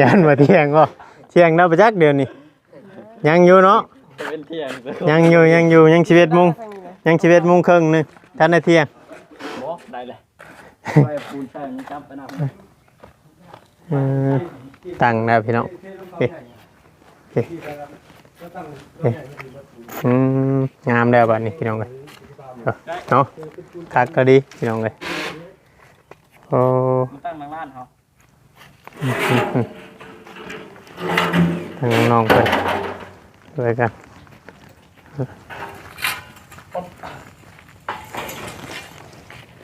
ยันมาเที่ยงก็เที่ยงแล้วประจักเดือนนี้ยังอยู่เนาะเป็นเที่ยงยังอยู่ยังอยู่ยังชีวิตมุงยังชีวิตมุงครึ่งหนึงท่านได้เที่ยงบ่ได้เลยไปปูนใช่มันจับไปนำเออตั้งนะพี่น้องโอเคโอเคโอเคอืมงามแล้วบัดนี้พี่น้องเลยเอาเนาะคักก็ดีพี่น้องเลย โอ้มันตั้งหลังบ้านเขาทางน้องๆไปด้วยกัน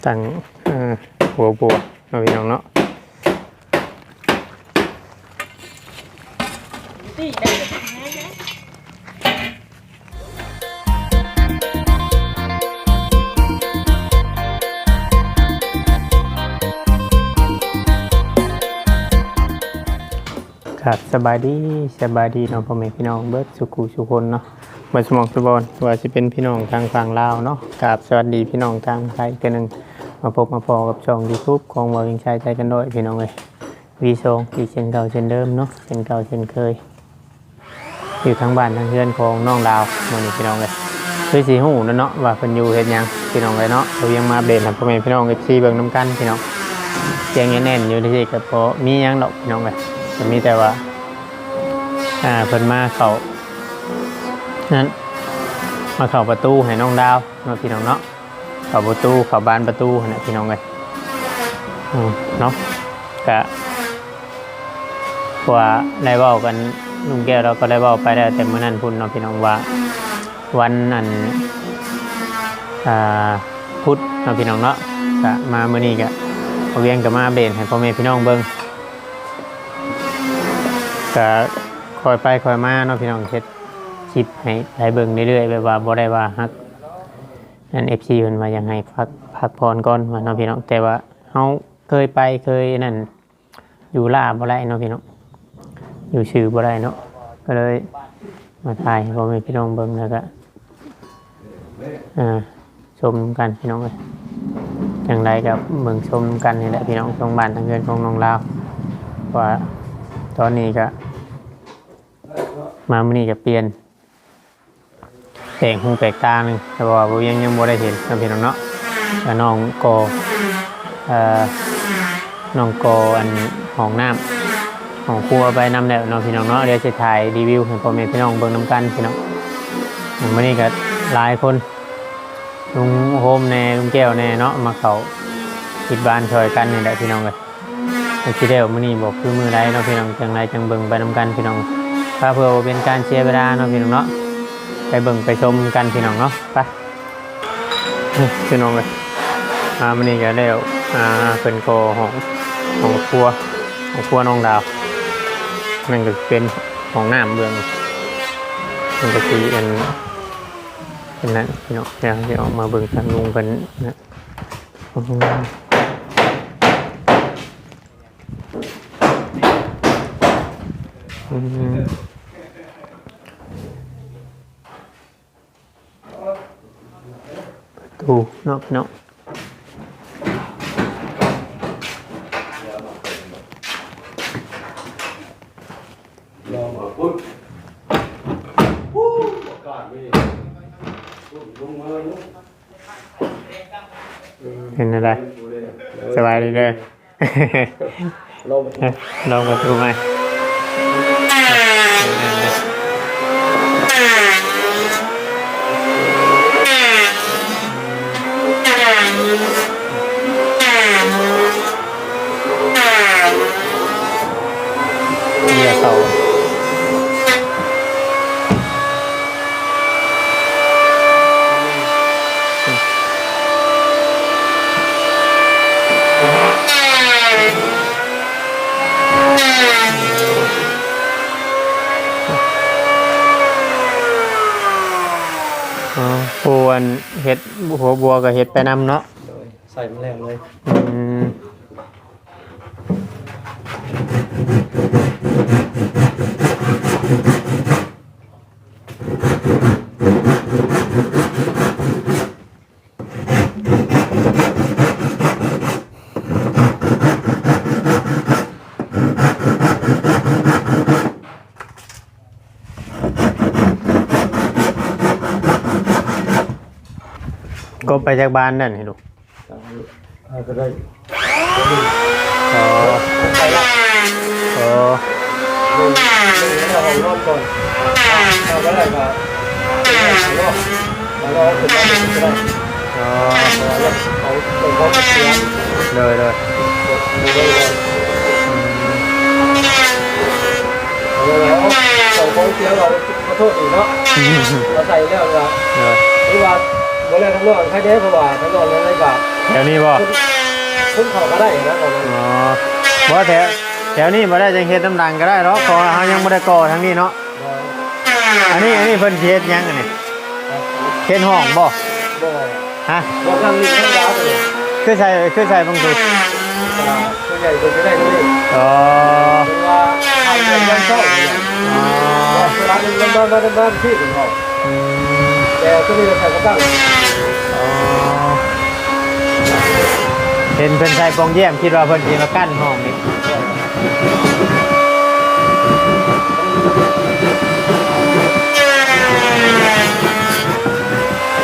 ตั้งเอ่อหัวบัวเอาพี่น้องเนาะตีได้ ครับสบายดีสบายดีเนาะพ่อแม่พี่น้องเบิร์ดสุขุสุคนเนาะบัสมองสบอลว่าสิเป็นพี่น้องทางฝั่งลาวเนาะกราบสวัสดีพี่น้องทางไทยกันหนึ่งมาพบมาพอกับช่องยูทูบของวาวิงชายใจกันด้วยพี่น้องเลยวีโซงอีกเช่นเก่าเช่นเดิมเนาะเช่นเก่าเช่นเคย อยู่ทางบ้านทางเพื่อนของน้องดาวมื้อนี้พี่น้องเลยคือสีหูนั่นเนาะว่าเพิ่นอยู่เฮ็ดหยังพี่น้องเลยเนาะเรายังมาเบนให้พ่อแม่พี่น้อง FC เบิ่งนํกันพี่น้องเสียงแน่นอยู่ที่ก็บ่มียังดอกพี่น้องเลย จะมีแต่ว่า อ่าเพิ่นมาเขานั้นมาเข้าประตูให้น้องดาวเนาะพี่น้องเนาะเข้าประตูเข้าบานประตูหั่นน่ะพี่น้องเลยอืมเนาะก็ว่าได้เว้ากันลุงแก้วเราก็ได้เว้าไปแล้วแต่เมื่อนั้นพุ่นเนาะพี่น้องว่า วันอันอ่าพุธเนาะพี่น้องเนาะก็มาเมื้อนี้ก็เอาเวียงก็มาเบนให้พ่อแม่พี่น้องเบิ่ง ก็คอยไปคอยมาเนาะพี่น้องเฮ็ดคลิปให้ได้เบิ่งเรื่อยๆแบบว่าบ่ได้ว่าฮักนั่น FC เพิ่นว่ายังให้พักพักผ่อนก่อนว่าเนาะพี่น้องแต่ว่าเฮาเคยไปเคยนั่นอยู่ลาบ่ได้เนาะพี่น้องอยู่ชื่อบ่ได้เนาะก็เลยมาถ่ายพ่อแม่พี่น้องเบิ่งแล้วก็อ่าชมกันพี่น้องเอ้ยอย่างไรกับเบิ่งชมกันนี่แหละพี่น้องตรงบ้านทางเงินของน้องลาวว่าตอนนี้ก็ มามื่อนี้ก็เปลี่ยนแต่งหูแปลกตาหนึ่งแต่ว่าผมยังยังบ่ได้เห็นน้องพี่น้องเนาะแล้วน้องโกเอ่อน้องโกอันห้องน้ำของครัวไปนำแล้วน้องพี่น้องเนาะเดี๋ยวจะถ่ายรีวิวให้พ่อแม่พี่น้องเบิ่งนํกันพี่น้องมื่อนี้ก็หลายคนลุงโฮมแน่ลุงแก้วแน่เนาะมาเขาติดบ้านช่วยกันนี่แหละพี่น้องเลยสิเดียวมื้อนี้บอกคือมือใดเนาะพี่น้องจังไรจังเบิ่งไปนํกันพี่น้อง ถ้าเพื่อเป็นการเสียร์เวลาเนาะพี่น้องเนาะไปเบิ่งไปชมกันพี่น้องเนาะไปพี่น้องเลยมามื้อนี้ก็แล้วอ่าเป็นโกของของครัวของครัวน้องดาวนั่นก็เป็นของน้ำเบื้องมันก็สิเป็นเป็นนั่นพี่น้องเดี๋ยวเดี๋ยวออกมาเบิ่งทางลุงเป็นนะอืม อืม ประตูนาะเนอกเป็นอะไรสบายดีเลยลงมาลองประตูไหม วนเห็ดหัวบัวกับเห็ดไปนำเนาะใส่มันแรงเลย อืม ไปจากบ้านนั่นให้ดูเอาก็ได้อ๋อไปละอ๋อลงลงแล้วเอารอบก่อนเอาก็ได้มาเอารอบเอารอบขึ้นมาก็ได้อ๋อเอาเอาเอาเขาเสียเลยเลยดูไว้เลยเอาแล้วเอาของเสียเราขอโทษอีกเนาะเราใส่แล้วเราเลยหรือว่า เมื่อไรทั้งนอกใครได้เพราะว่าทั้งนอกนั้นได้กับแถวนี้บ่ขึ้นเขาก็ได้นะประมาณอ๋อบ่แถวแถวนี้บ่ได้จังเฮ็ดน้ำดังก็ได้หรอกเพอเฮายังบ่ได้ก่อทางนี้เนาะอันนี้อันนี้เพิ่นสิเฮ็ดหยังอันนี้เฮ็ดห้องบ่บ่ฮะบ่ทำนี่ทั้งยาวเลยคือใส่คือใส่บางทีส่วนใหญ่คนจะได้ด้วยอ๋อเวลาทำเงินยังชอบเนี่ยอ๋อเวลาเป็นบ้านบ้านบ้านที่ของเขาอืม แต่ก็มีแต่ใส่กระตั้งอ๋อเห็นเพิ่นใส่ปองเยี่ยมคิดว่าเพิ่นสิมากั้นห้องนี่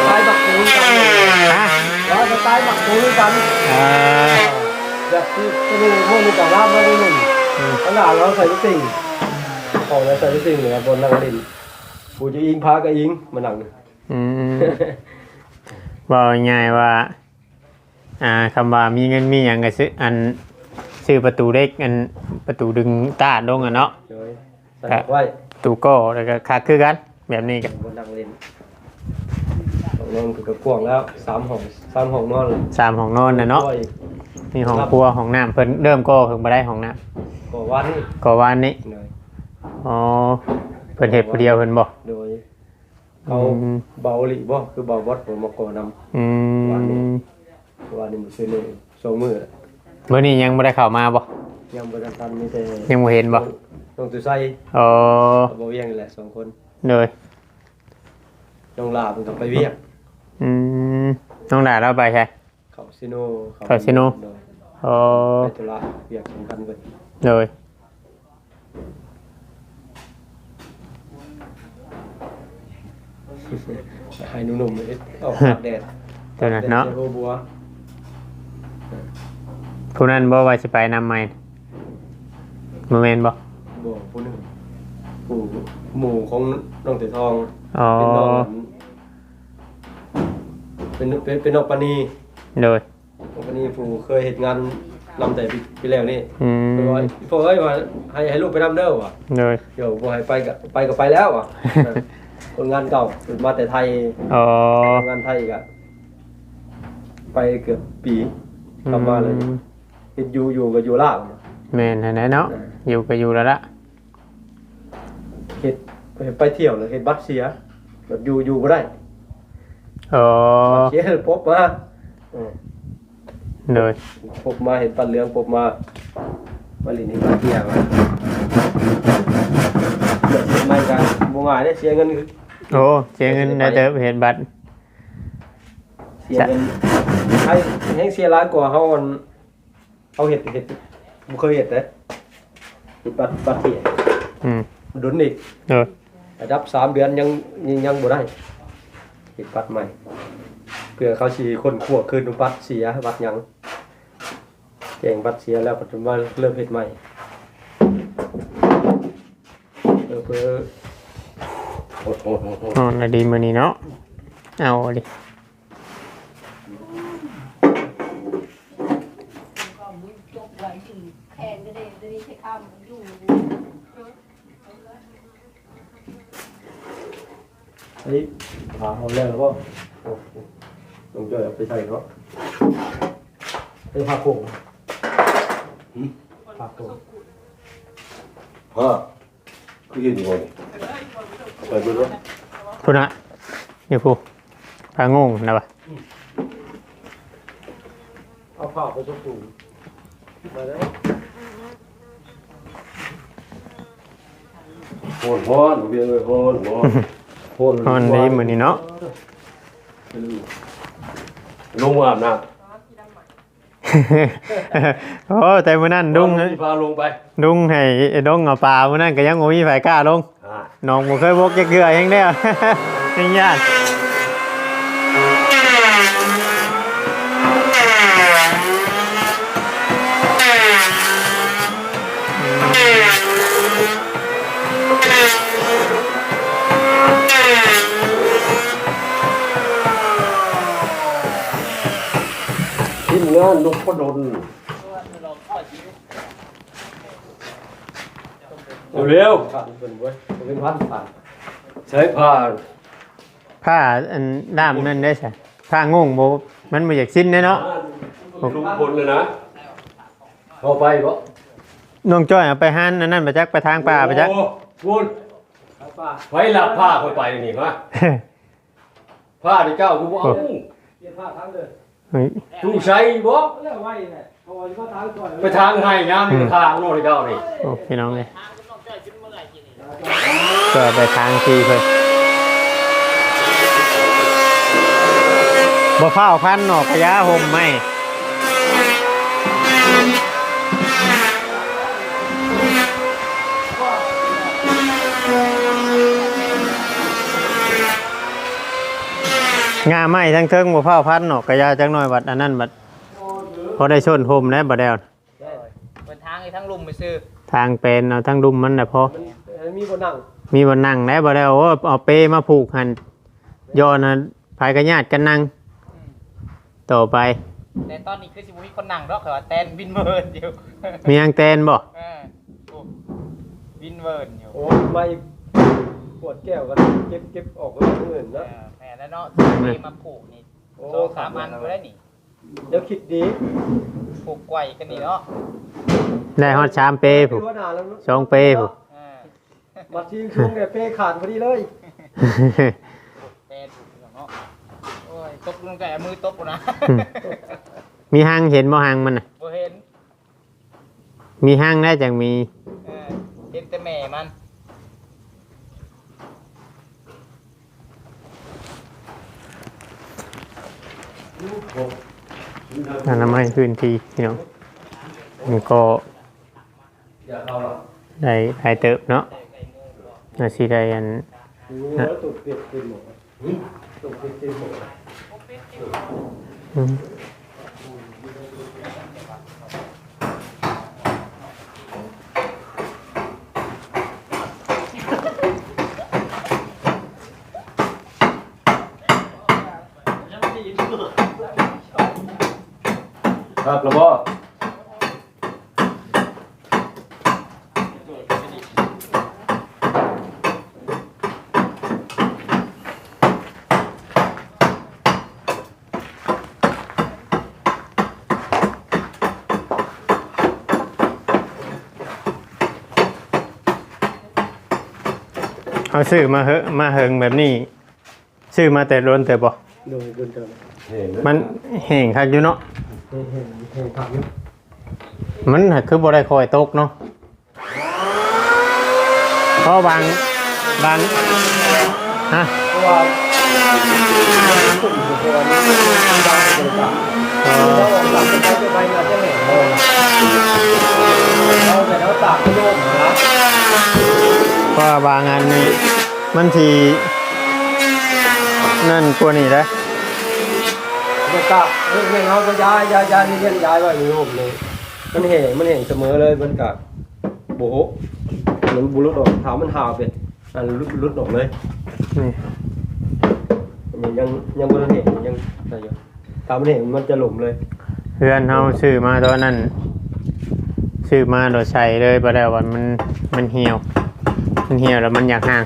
ตายบักปูกันฮะแล้วจะตายบักปูกันเอ่อแบบที่ก็ดูพวกนี้ต่างร่างไม่ได้หนึ่งอืมขนาดเราใส่ลูกติ่งของเราใส่ลูกติ่งเหนือบนนางลินปูจะอิงพากับอิงมาหนังอื มว่าง่ายๆว่า อ่าคำว่ามีเงินมีหยังก็ซื้ออันซื้อประตูเล็กอันประตูดึงต้านลงอะเนาะเดี๋ยวใส่ไว้ประตูโก้แล้วก็คักคือกันแบบนี้กันบนนางลินของนอนคือกระกวงแล้วสามห้องสามห้องนอนเลยสามห้องนอนน่ะเนาะด้วยมีห้องครัวห้องน้ำเพิ่นเริ่มก่อเพิ่งบ่ได้ห้องน้ก่อวันำก่อวานนี้เลยอ๋อเพิ่นเฮ็ดผู้เดียวเพิ่นบ่โดย เขาอืมเบาหลีบ่คือเบาบดผมมาก่อนำอืมวันนี้มันซื้อนี่สองมือมื้อนี้ยังบ่ได้เข้ามาบ่ยังบ่ได้ทันมีแต่ยังบ่เห็นบ่น้องตุไซอ๋อกับบ่เวียงนี่แหละสองคนเลยน้องลาเพิ่นก็ไปเวียงอืมน้องดาเราไปใช่ เขาซิโนเข้าซิโน โดยอ๋อไปธุระเวียงสำคัญเบิดเลย ให้หนุ่มๆเฮ็ดออกตากแดดตัวนั้นเนาะ แดดจบัวผู้นั้นบ่ว่าสิไปนำใหม่บ่แม่นบ่บ่ผู้หนึงผู้หมู่ของน้องเตทอง อ๋อเป็นน้องเป็นเป็นเป็นน้องปานีเลยน้องปานีผู้เคยเฮ็ดงานนำแต่ปีปีแล้วนี่อืเพิ่นมว่าพ่อเอ้ยว่าให้ให้ลูกไปนำเด้อว่ะเลยเดี๋ยวบ่ให้ไปก็ไปก็ไปแล้วว่ะ เออคนงานเก่ามาแต่ไทยอ๋อทำงานไทยอีกอะไปเกือบปีกลับมาเลยอืมเฮ็ดอยู่อยู่กับอยู่ลาวแม่นหั่นแหละเนาะอยู่ก็อยู่แล้วละเฮ็ดไปเที่ยวเลยเฮ็ดบัตรเสียแบบอยู่อยู่บ่ได้อ๋อบัตรเสียพบมาเออเลยพบมาเห็นปันเหลืองพบมามาลินนี่บัตรเสียมาเดี๋ยวสิไม่กันบ่ง่ายได้เสียเงินคือ โอ้เสียเงินได้เติบเห็นบัตรเสียเงินให้ให้เสียหลายกว่าเฮาอันเฮาเฮ็ดเฮ็ดบ่เคยเฮ็ดเด้เฮ็ดบัตรบัตรเสียอืมดุนอีกเลยระดับสามเดือนยังยังยังบ่ได้ติดบัตรใหม่เพื่อเขาสีคนขวบคืนบัตรเสียบัตรหยังแจ้งบัตรเสียแล้วปัจจุบันเริ่มเฮ็ดใหม่เออเพื่อ โอ้โหอ๋อแล้วดีมื้อนี้เนาะ เอาดิจบไว้ถึงแอนก็ได้ได้ใช้ข้ามอยู่เฮ้ยพาเอาแล้วก็โอ้โหลงจ่อยเอาไปใส่เนาะเอ้ยผ้าโป่งผ้าโป่งฮะคือเห็นอยู่บ่นี่ไปเบิ่งว่าพุ่นน่ะอยู่ผู้พางงนะบ่ะเอาผ้าไปชุบปูมาแล้วโหนฮ้อนเวียนเลยฮ้อนฮ้อนโคนอ๋อดีมื้อนี้เนาะลงมาอาบน้ำโอ้แต่มื้อนั้นดุ้งพี่พาลงไป ดุ้งให้ไอ้ดงเอาปลามื้อนั้นก็ยังบ่มีไผกล้าลงอ่า น้องผมเคยบกยะเกลือแห้งแน่ยังยากทีมงานนพดน เร็วผ่านเป็นเว้ยเป็นพันผ่านใช้ผ้าผ้าอันด้ามนั่นได้ใช่ผ้างงโบมันมาจากสิ้นเด้เนาะลุงพลเลยนะพอไปบ่น้องจ้อยเอาไปหันอันนั่นไปจักไปทางป่าไปจัก โอ้พูดป้าไว้หลับผ้าคอยไปนี่มาผ้าที่เจ้ากูบ่เอาเปลี่ยนผ้าทั้งเลยเฮ้ยกูใช้บ่เรื่องไว้เนี่ยพอว่าทางก่อนไปทางให้ยามนี่ทางโน่นที่เจ้านี่ โอ้พี่น้องเลย ก็ไปทางทีเพิ่นบ่เฝ้าพันหนอกพญาห่มไหมงาไหมทั้งเทิงบ่เฝ้าพันหนอกกระยาจังน้อยบัดอันนั้นบัดพอได้ชนห่มแล้วบัดแล้วเป็นทางไอ้ทั้งลุมไปซื้อทางเป็นเอาทั้งดุมมันน่ะพอ มันมีคนนั่งมีบนนั่งได้บ่ได้โอ้เอาเปมาผูกหันย้อนนะภายกระญาติกันนั่งต่อไป แต่ตอนนี้คือสิบุมีคนนั่งดอกเขาว่าแตนวินเวิร์นอยู่มียังแตนบ่เออโอ้วินเวิร์นอยู่โอ้ไม่ปวดแก้วกันเก็บเก็บออกเลยคนอื่นเอนะอแม่แล้วเนาะที่มาผูกนี่โอ้สองสามอันก็ได้นี่เดี๋ยวคิดดีผูกไกวกันนี่เนาะได้ฮอดชามเปผูกว่านานแล้วสองเปผูก เออมาทีมช่วงเนี่ยเป้ขาดพอดีเลยแตนผูกเนาะโอ้ยตบลงแต่มือตบกูนะมีหางเห็นบ่หางมันน่ะบ่เห็นมีหางได้จังมีเออเห็นแต่แม่มันอนามัยพื้นที่พี่น้องมันก็อย่าเข้าหรอกได้หลายเติบเนาะ น่าสิได้อันแล้วตุกเปียกเต็มหมดตุกเปียกเต็มหมด เอาซื้อมาเหอะมาเหิงแบบนี้ซื้อมาแต่ล้นแต่บ่โดยเดินเดินเห็นไหมมันแห้งคักอยู่เนาะเห็นเห็นเห็นผักอยู่มันคือบ่ได้คอยตกเนาะเพราะบางบางฮะเพราะว่าตุ่มอยู่ตัวนี้ดาวเป็นต่างเอเราอออกหลังไปไปไปมาจะ เห็นเลยเราแต่เราตากไม่โยมนะเพราะว่าบางอันนี่มันทีนั่นกว่านี้นะเราตากเรื่อเงี้ยเขาก็ย้ายย้ายย้ายนี่เรียนย้ายไว้ไม่โยมเลยมันเห็นมันเห็นเสมอเลยมันกับโบะมันบุรุษออกเท้ามันหาวไปอันรุดรุดออกเลยนี่ยังยังยังบนเห็นยังอะไรอยู่ ตามมันเห็นมันจะหล่มเลยเพื่อนเฮาซื้อมาตอนนั้นซื้อมาโดยใส่เลยบ่ได้ว่ามันมันเหี่ยว มันเหี่ยวแล้วมันอยากห่าง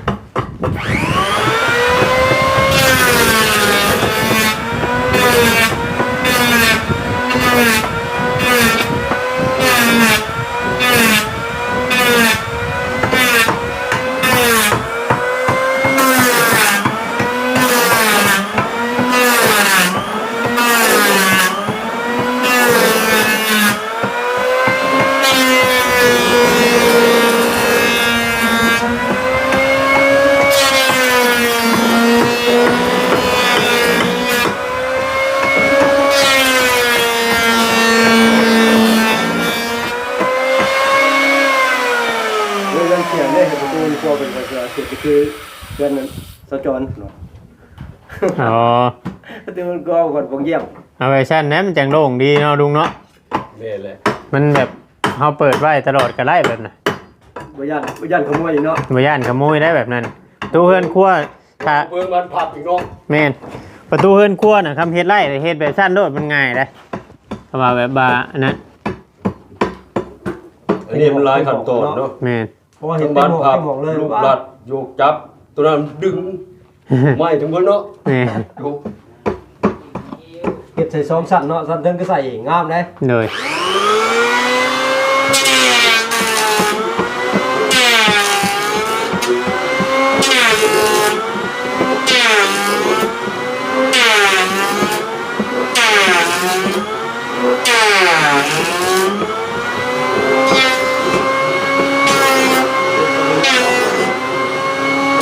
เรื่องเขียนได้เห็นประตูกลัวเป็นประตูเขียนก็คือเรื่องนั้น สะจรเนาะอ๋อประตูมันก็คนพงเยี่ยมเอาไว้ชั้นนั้นมันจังโล่งดีเนาะลุงเนาะแม่เลยมันแบบเฮาเปิดไว้ตลอดก็ไล่แบบน่ะบ่ยันบ่ยันขโมยอยู่เนาะบ่ย่านขโมยได้แบบนั้นตู้เฮือนครัวถ้าเบิ่งมันผับอีกเนาะแม่นประตูเฮือนครัวน่ะคำเฮ็ดไร่เฮ็ดแบบชั้นโดดมันง่ายเด้เเพราะว่าแบบว่าอันนั้นอันนี้มันหลายขั้นตอนเนาะแม่นเพราะว่าเห็ทั้นงเป็บ้านนหมอกพับเป็นหมอกเลยลูกว่าลัดโยกจับ ตัวนั้นดึงไม้ทั้งหมดเนาะแม่นโยกเก็บใส่ซองสั่นเนาะสั่นเดินก็ใส่งามเลย เลย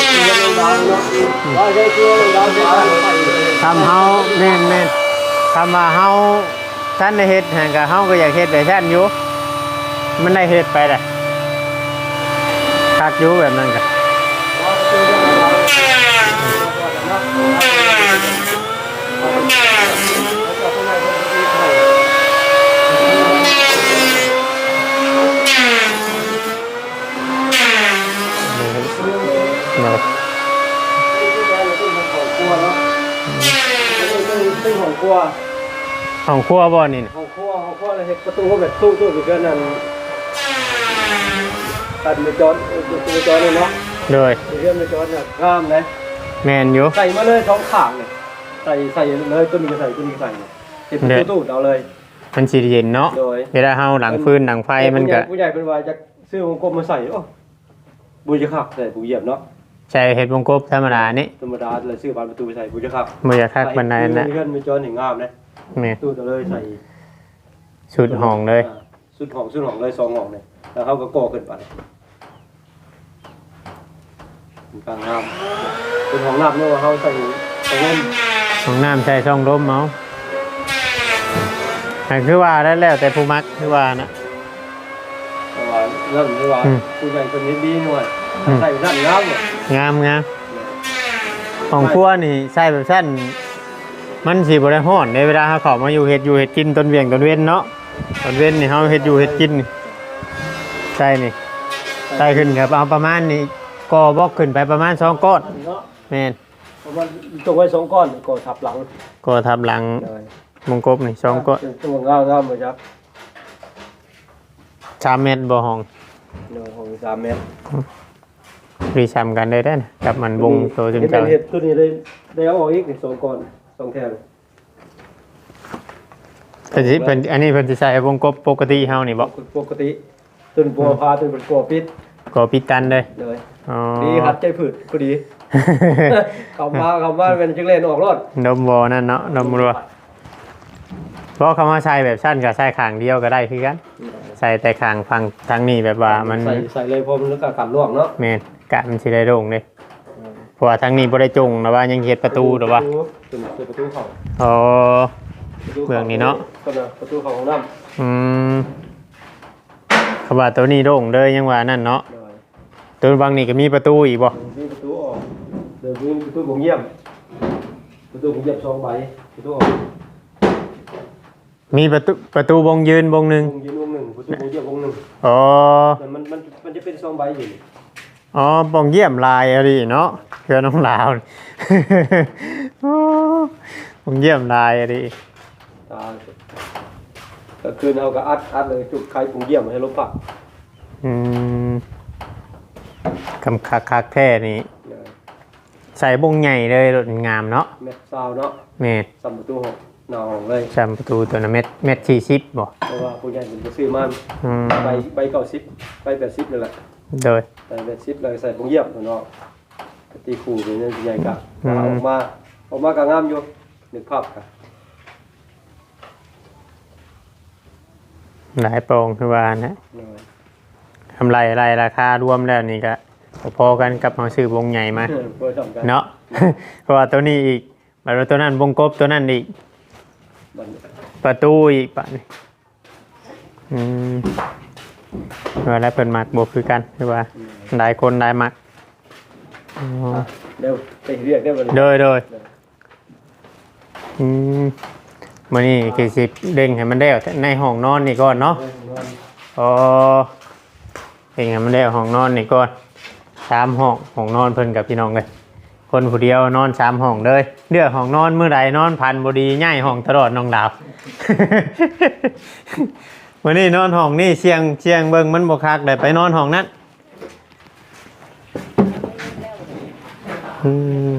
ว่าได้เกลือเลยเราจะใส่ ทำเฮาแม่นแม่นทำมาเฮาท่านได้เฮ็ดแห่งกับเฮาก็อยากเฮ็ดแบบท่านอยู่มันได้เฮ็ดไปแหละคักอยู่แบบนั้นก็เลย ตึ้งของค รัวของครัวบ่นี่น่ะของครัวของครัวเลยเห็ดประตูแบบตู้ตู้อยู่เกินนั่นตัดมือจอนมือจอนเลยเนาะเลยเรื่องมือจอนเนี่ยงามเลยแม่นอยู่ใส่มาเลยท้องขางเนี่ยใส่ใส่เลยตัวนี้ก็ใส่ตัวนี้ก็ใส่เนี่ยเห็ดประตูตู้เอาเลย มันสิเย็นเนาะโดย เวลาเฮาหลังฟืนหลังไฟมันก็ผู้ใหญ่เป็นวายจะซื้อวงกลมมาใส่โอ้บุญจะขับใส่บุญเหยียบเนาะ ใช้เฮ็ดวงกบธรรมดานี่ธรรมดาเลยซื้อบานประตูไปใส่บุญจะขับบ่อยากคักปานใดนะเรื่องมือจอนนี่งามเลยแม่นตู้เอาเลยใส่ชุดห้องเลยาสุดห้องสุดห้องเลยสองห้องเลยแล้วเขาก็ก่อขึ้นไปเป็นกลางน้ำเป็นห้องน้ำเนี่ยว่าเขาใส่ใส่เงินห้องน้ำใช้ช่องลมเอาอันคือว่าได้แล้วแต่ผู้มักคือว่านะเพราะว่าเริ่มที่ว่าอืมผู้ใหญ่คนนี้ดีหน่อยอืม ใส่ด้านน้ำเนี่ยงามงามของครัวนี่ใช้แบบสั้นมันสิบ่ได้ฮ้อนในเวลาเฮาเข้ามาอยู่เฮ็ดอยู่เฮ็ดกินตอนเวียงตอนเว้นเนาะตอนเว้นนี่เฮาเฮ็ดอยู่เฮ็ดกินนี่ใช่นี่ใส่ขึ้นครับเอาประมาณนี้ก่อบอกขึ้นไปประมาณสองก้อนเนาะแม่นเพราะว่าตรงไว้สองก้อนก่อทับหลังก่อทับหลังเลยวงกบนี่สองก้อนตัวงามงามเลยครับสามเมตรบ่ห้องเนื้อของสามเมตร รีซ้ำกันได้ได้อนะกับมันวงโตจนเห็นเจ้าเห็ดตัวนี้ได้ได้เอาออกอีกนี่สองก้อนสองแถวเพิ่นสิเพิ่นอันนี้เพิ่นสิใส่วงกบปกติเฮานี่บ่ปกติต้นบัวพาต้นเป็นกัวปิดก็ปิดตันเลยเลยอ๋อดีหัดใจผืดพอดีคำว่าคำว่าเป็นจังเล่นออกรถนมบอนั่นเนาะนมรัวเพราะคำว่าใช้แบบสั้นกับใช้ขางเดียวก็ได้คือกัน ใส่แต่ขางฟังทางนี้แบบว่ามันใส่ใส่เลยเพราะมันแล้วก็ขันลวกเนาะแม่น กะมันสิได้โด่งเลยเพราะว่าทางนี้บ่ได้จงนะว่ายังเฮ็ดประตูหรือว่าเป็นประตูเขาอ๋อ ประตูเบื้องนี้เนาะ ก็นะประตูเขาของน้อืมคำว่าตัวนี้โด่งเลยยังว่านั่นเนาะำเลยตัวบางนี่ก็มีประตูอีกบ่มีประตูออกเดินมีประตูบงเยี่ยม ประตูบงเยี่ยมสองใบประตูออกมีประตูประตูบงยืนบงหนึงบงยืนวงหนึ่งประตูบงเยี่ยมวงหนึ่งอ๋อแต่มันมันมันจะเป็นสองใบอยู่ อ๋อบงเยี่ยมลายอะดิเนาะเพื่อนน้องลาวนี่โอ้บงเยี่ยมลายอะดิตาก็คืนเอากับอัดอัดเลยจุดไข่บงเยี่ยมให้ลบผักอืมคำคักคักแท้นี่เลยใส่บงใหญ่เลยรถงามเนาะเม็ดซาวเนาะเมตรสัมประตูหกหนาของเลยจำประตูตัวนั้นเม็ดเม็ดสี่สิบบ่เพราะว่าผู้ใหญ่เป็นไปซื้อมาอืมใบใบเก้าสิบใบแปดสิบนี่แหละ โดยใส่แปดสิบเลยใส่บงเยี่ยมเนาะตีขู่เป็นยังไงกะอืมออกมาออกมากะงามอยู่นึกภาพกะหลายโปรงคือว่านะเลยทำไรไรราคารวมแล้วนี่ก็พอๆกันกับเอาซื้อวงใหญ่มาเพื่อทำกันเนาะเพราะว่าตัวนี้อีกแล้วตัวนั้นวงกบตัวนั้นอีกบัดประตูอีกปะนี่อืม ว่าแล้วเป็นมักบวคือกันคือว่าหลายคนหลายมักอ๋อ เดี๋ยวไปเรียกได้บัดโดยโดยอืมมื่อนี้คือสิเด้งให้มันได้ในห้องนอนนี่ก่อนเนาะอ๋อเด้งให้มันได้ห้องนอนนี่ก่อนสามห้องห้องนอนเพิ่นกับพี่น้องเลยคนผู้เดียวนอนสามห้องเลยเลือกห้องนอนมื้อใดนอนพันบดีง่ายห้องตลอดน้องดาว วันนี้นอนห้องนี่เสียงเสียงเบิงมันบ่คักได้ไปนอนห้องนั้นอืม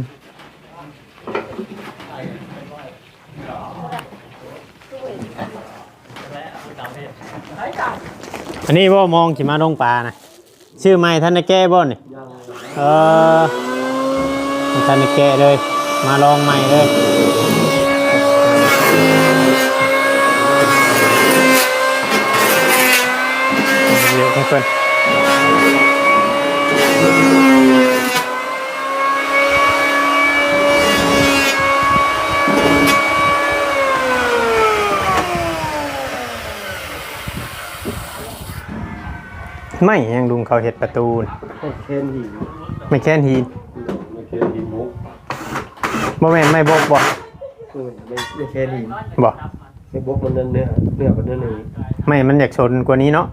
อันนี้บ่มองสิมาลงปลานะชื่อไม่ท่านได้แก้บ่นี่เออท่านได้แก้เลย มาลองใหม่เลย เดี๋ยวให้เพิ่นไม่ยังดุงเขาเห็ดประตูน่ะให้เคนหินไม่แค่นหินไม่เคนหินมุกบ่แม่นไม่บกบ่เออไม่ไม่เคนหินบ่ไม่บกมันเนื้อเนื้อเนื้อมันเนื้อหนึ่งไม่มันอยากชนกว่านี้เนาะ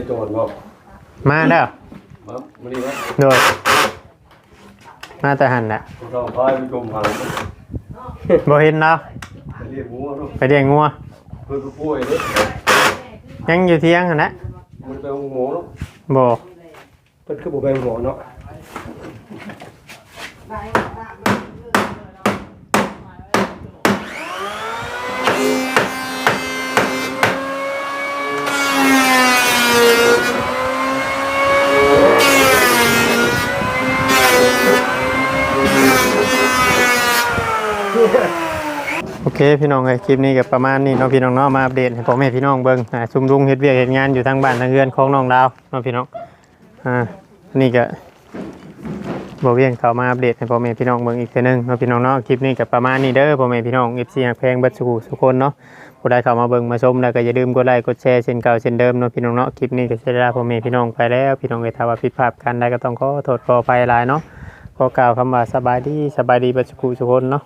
ได้ไปเมโจนเนาะมาแล้วมาไม่ได้ว่าโดยมาแต่หันแหละเราพายไปชมหางบ่เห็นแล้วไปเรียกงูเนาะไปเลี้ยงงัวเพื่อนผู้ป่วยเนาะยังอยู่เที่ยงหั่นแหละมันไปหมูเนาะบ่เป็นคือบุเป็นหัวเนาะ เคพี่น้องเอ้คลิปนี้ก็ประมาณนี้เนาะพี่น้องเนาะมาอัปเดตให้พ่อแม่พี่น้องเบิ่งอ่าชุมลุงเฮ็ดเวียกเฮ็ดงานอยู่ทางบ้านทางเรือนของน้องดาวเนาะพี่น้องอ่านี่ก็บ่เวียงเข้ามาอัปเดตให้พ่อแม่พี่น้องเบิ่งอีกเทื่อนึงเนาะพี่น้องเนาะคลิปนี้ก็ประมาณนี้เด้อพ่อแม่พี่น้อง FC ฮักแพงเบัดสุขทุกคนเนาะผู้ใดเข้ามาเบิ่งมาชมแล้วก็อย่าลืมกดไลค์กดแชร์เช่นเก่าเช่นเดิมเนาะพี่น้องเนาะคลิปนี้ก็เสียเวลาพ่อแม่พี่น้องไปแล้วพี่น้องเอ้ยถ้าว่าผิดพลาดกันใดก็ต้องขอโทษขออภัยหลายเนาะขอกล่าวคำว่าสบายดีสบายดีเบัดสุขทุกคนเนาะ